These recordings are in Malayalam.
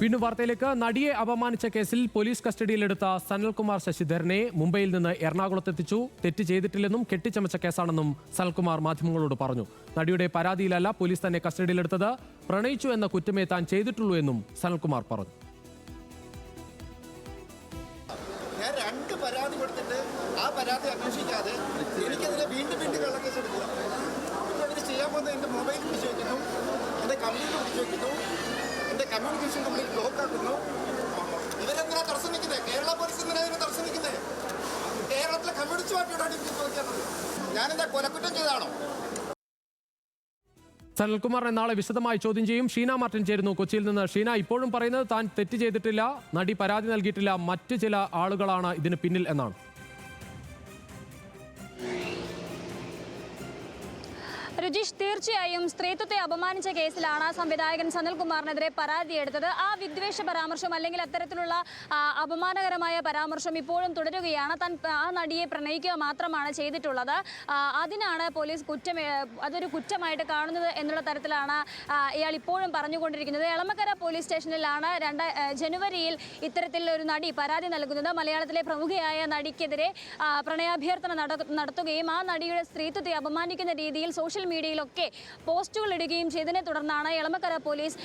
വീണ്ടും വാർത്തയിലേക്ക്. നടിയെ അപമാനിച്ച കേസിൽ പോലീസ് കസ്റ്റഡിയിലെടുത്ത സനൽകുമാർ ശശിധരനെ മുംബൈയിൽ നിന്ന് എറണാകുളത്തെത്തിച്ചു തെറ്റ് ചെയ്തിട്ടില്ലെന്നും കെട്ടിച്ചമച്ച കേസാണെന്നും സനൽകുമാർ മാധ്യമങ്ങളോട് പറഞ്ഞു. നടിയുടെ പരാതിയിലല്ല പോലീസ് തന്നെ കസ്റ്റഡിയിലെടുത്തത്. പ്രണയിച്ചു എന്ന കുറ്റമേ താൻ ചെയ്തിട്ടുള്ളൂ എന്നും സനൽകുമാർ പറഞ്ഞു. ഞാൻ രണ്ട് പരാതി കൊടുത്തിട്ട് ആ പരാതി അന്വേഷിക്കാതെ കേരള പോലീസ് എന്തിനാ ദർശനിക്കുന്നത് കേരളത്തിലെ കമ്മ്യൂണിസ്റ്റ് പാർട്ടിയോടാണ് എനിക്ക് ചോദിക്കാനുള്ളത് ഞാനെന്താ കൊലക്കുറ്റം ചെയ്താണോ സനൽകുമാറിനെ നാളെ വിശദമായി ചോദ്യം ചെയ്യും. ഷീന മാർട്ടിൻ ചേരുന്നു കൊച്ചിയിൽ നിന്ന്. ഷീന ഇപ്പോഴും പറയുന്നത് താൻ തെറ്റ് ചെയ്തിട്ടില്ല നടി പരാതി നൽകിയിട്ടില്ല. മറ്റ് ചില ആളുകളാണ് ഇതിന് പിന്നിൽ എന്നാണ്. രുചിഷ് തീർച്ചയായും സ്ത്രീത്വത്തെ അപമാനിച്ച കേസിലാണ് സംവിധായകൻ സനൽകുമാറിനെതിരെ പരാതിയെടുത്തത് ആ വിദ്വേഷ പരാമർശം അല്ലെങ്കിൽ അത്തരത്തിലുള്ള അപമാനകരമായ പരാമർശം ഇപ്പോഴും തുടരുകയാണ്. താൻ ആ നടിയെ പ്രണയിക്കുക മാത്രമാണ് ചെയ്തിട്ടുള്ളത്. അതിനാണ് പോലീസ് കുറ്റം അതൊരു കുറ്റമായിട്ട് കാണുന്നത് എന്നുള്ള തരത്തിലാണ് ഇയാൾ ഇപ്പോഴും പറഞ്ഞുകൊണ്ടിരിക്കുന്നത്. എളമക്കര പോലീസ് സ്റ്റേഷനിലാണ് രണ്ട് ജനുവരിയിൽ ഇത്തരത്തിലൊരു നടി പരാതി നൽകുന്നത്. മലയാളത്തിലെ പ്രമുഖയായ നടിക്കെതിരെ പ്രണയാഭ്യർത്ഥന നടത്തുകയും ആ നടിയുടെ സ്ത്രീത്വത്തെ അപമാനിക്കുന്ന രീതിയിൽ സോഷ്യൽ മീഡിയയിലൊക്കെ പോസ്റ്റുകൾ ഇടുകയും ചെയ്തതിനെ തുടർന്നാണ് എളമക്കര പോലീസ്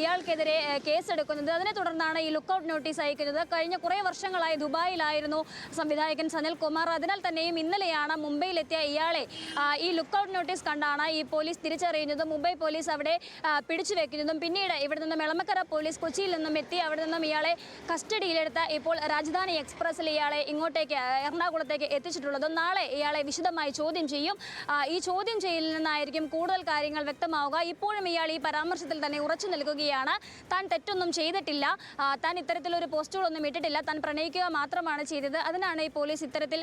ഇയാൾക്കെതിരെ കേസെടുക്കുന്നത്. അതിനെ തുടർന്നാണ് ഈ ലുക്കൌട്ട് നോട്ടീസ് അയക്കുന്നത്. കഴിഞ്ഞ കുറേ വർഷങ്ങളായി ദുബായിലായിരുന്നു സംവിധായകൻ സനൽ കുമാർ. അതിനാൽ തന്നെയും ഇന്നലെയാണ് മുംബൈയിലെത്തിയ ഇയാളെ ഈ ലുക്കൌട്ട് നോട്ടീസ് കണ്ടാണ് ഈ പോലീസ് തിരിച്ചറിയുന്നതും മുംബൈ പോലീസ് അവിടെ പിടിച്ചു വെക്കുന്നതും. പിന്നീട് ഇവിടെ നിന്നും എളമക്കര പോലീസ് കൊച്ചിയിൽ നിന്നും എത്തി. അവിടെ നിന്നും ഇയാളെ കസ്റ്റഡിയിലെടുത്ത ഇപ്പോൾ രാജധാനി എക്സ്പ്രസ്സിൽ ഇയാളെ ഇങ്ങോട്ടേക്ക് എറണാകുളത്തേക്ക് എത്തിച്ചിട്ടുള്ളതും. നാളെ ഇയാളെ വിശദമായി ചോദ്യം ചെയ്യും. ഈ ചോദ്യം ചെയ്യലിൽ നിന്നായിരിക്കും കൂടുതൽ കാര്യങ്ങൾ വ്യക്തമാവുക. ഇപ്പോഴും ഇയാൾ ഈ പരാമർശത്തിൽ തന്നെ ഉറച്ചു നിൽക്കുകയാണ്. താൻ തെറ്റൊന്നും ചെയ്തിട്ടില്ല. താൻ ഇത്തരത്തിലൊരു പോസ്റ്റുകളൊന്നും ഇട്ടിട്ടില്ല. താൻ പ്രണയിക്കുക മാത്രമാണ് ചെയ്തത്. അതിനാണ് ഈ പോലീസ് ഇത്തരത്തിൽ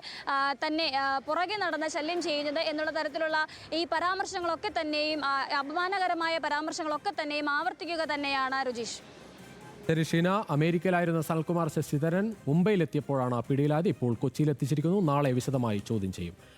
തന്നെ പുറകെ നടന്ന ശല്യം ചെയ്യുന്നത് എന്നുള്ള തരത്തിലുള്ള ഈ പരാമർശങ്ങളൊക്കെ തന്നെയും അപമാനകരമായ പരാമർശങ്ങളൊക്കെ തന്നെയും ആവർത്തിക്കുക തന്നെയാണ് രുചീഷ്. ശരി ഷീന. അമേരിക്കയിലായിരുന്ന സനൽകുമാർ ശശിധരൻ മുംബൈയിലെത്തിയപ്പോഴാണ് പിടിയിലായത്. ഇപ്പോൾ കൊച്ചിയിലെത്തിച്ചിരിക്കുന്നു. നാളെ വിശദമായി ചോദ്യം ചെയ്യും.